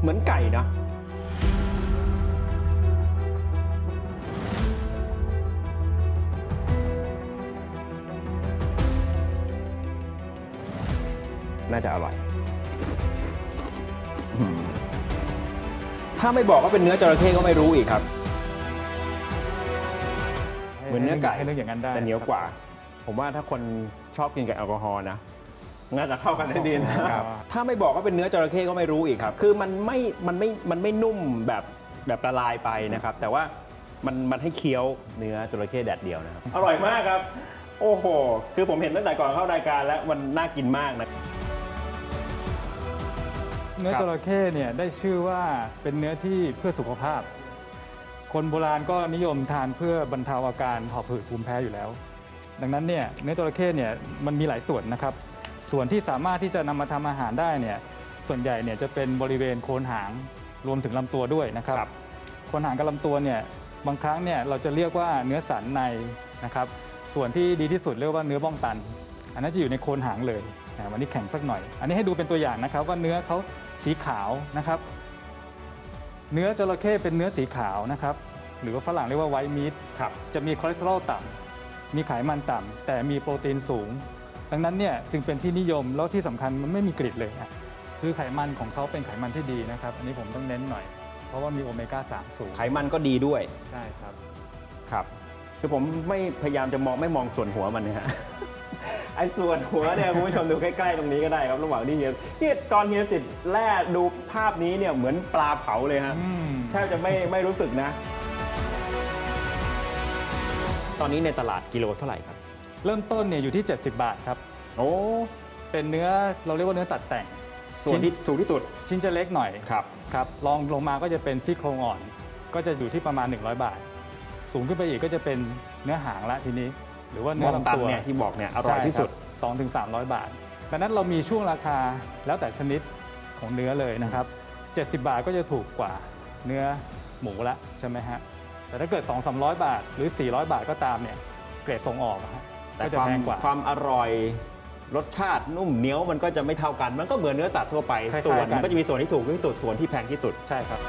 เหมือนไก่นะ น่าจะอร่อยอืมถ้าไม่บอกว่าเป็นเนื้อจระเข้ก็ไม่รู้อีกครับ เหมือนเนื้อไก่ให้เรื่องอย่างนั้นได้แต่เหนียวกว่า ผมว่าถ้าคนชอบกินกับแอลกอฮอล์นะ น่าจะเข้ากันได้ดีนะครับ ถ้าไม่บอกว่าเป็นเนื้อจระเข้ก็ไม่รู้อีกครับ คือมันไม่ มันไม่ มันไม่นุ่มแบบแบบละลายไปนะครับ แต่ว่ามันมันให้เคี้ยวเนื้อจระเข้แดดเดียวนะครับ อร่อยมากครับ โอ้โห คือผมเห็นตั้งแต่ก่อนเข้ารายการแล้วมันน่ากินมากนะ เนื้อครับจระเข้เนี่ยได้ชื่อว่าเป็นเนื้อที่เพื่อสุขภาพ คนโบราณก็นิยมทานเพื่อบรรเทาอาการหอบหืดภูมิแพ้อยู่แล้ว ดังนั้นเนี่ยเนื้อจระเข้เนี่ยมันมีหลายส่วนนะครับ ส่วนที่สามารถที่จะนำมาทำอาหารได้เนี่ยส่วนใหญ่เนี่ยจะเป็นบริเวณโคนหางรวมถึงลำตัวด้วยนะครับครับโคนหางกับลำตัวเนี่ยบางครั้งเนี่ยเราจะเรียกว่าเนื้อสันในนะครับ ส่วนที่ดีที่สุดเรียกว่าเนื้อบ้องตัน อันนั้นจะอยู่ในโคนหางเลยอ่าวันนี้แข็งสักหน่อย อันนี้ให้ดูเป็นตัวอย่างนะครับว่าเนื้อเขาสีขาวนะครับ เนื้อจระเข้เป็นเนื้อสีขาวนะครับ หรือว่าฝรั่งเรียกว่าไวท์มีทครับจะมีคอเลสเตอรอลต่ำมีไขมันต่ำแต่มีโปรตีนสูง ดังนั้นเนี่ยจึงเป็นที่นิยมแล้วที่สำคัญมันไม่มีกลิ่นเลยอะคือไขมันของเขาเป็นไขมันที่ดีนะครับ อันนี้ผมต้องเน้นหน่อย เพราะว่ามีโอเมก้า3สูงไขมันก็ดีด้วยใช่ครับครับ คือผมไม่พยายามจะมองไม่มองส่วนหัวมันนะฮะไอ้ส่วนหัวเนี่ยคุณผู้ชมดูใกล้ๆตรงนี้ก็ได้ครับระหว่างที่เฮียที่ตอนเฮียสิทธิ์แล่ดูภาพนี้เนี่ยเหมือนปลาเผาเลยฮะอืมแทบจะไม่ไม่รู้สึกนะ ตอนนี้ในตลาดกิโลเท่าไหร่ครับ เริ่มต้นเนี่ยอยู่ที่ 70 บาทครับ โอ้เป็นเนื้อเราเรียกว่าเนื้อตัดแต่งส่วนที่ถูกที่สุดชิ้นจะเล็กหน่อยครับครับลองลงมาก็จะเป็นซี่โครงอ่อน ก็จะอยู่ที่ประมาณ 100 บาท สูงขึ้นไปอีกก็จะเป็นเนื้อหางละทีนี้ หรือว่าเนื้อลำตัวเนี่ยที่บอกเนี่ยอร่อยที่สุดสองถึงสามร้อยบาทดังนั้นเรามีช่วงราคาแล้วแต่ชนิดของเนื้อเลยนะครับ 70 บาทก็จะถูกกว่าเนื้อหมูละใช่ไหมฮะแต่ถ้าเกิด 2 3 0 0 บาทหรือ 400 บาทก็ตามเนี่ยเกรดส่งออกอะฮะ แต่ก็จะความแพงกว่า ความอร่อยรสชาตินุ่มเหนียวมันก็จะไม่เท่ากัน มันก็เหมือนเนื้อสัตว์ทั่วไป คล้ายๆส่วนกัน มันก็จะมีส่วนที่ถูกที่สุดส่วนที่แพงที่สุด ใช่ครับ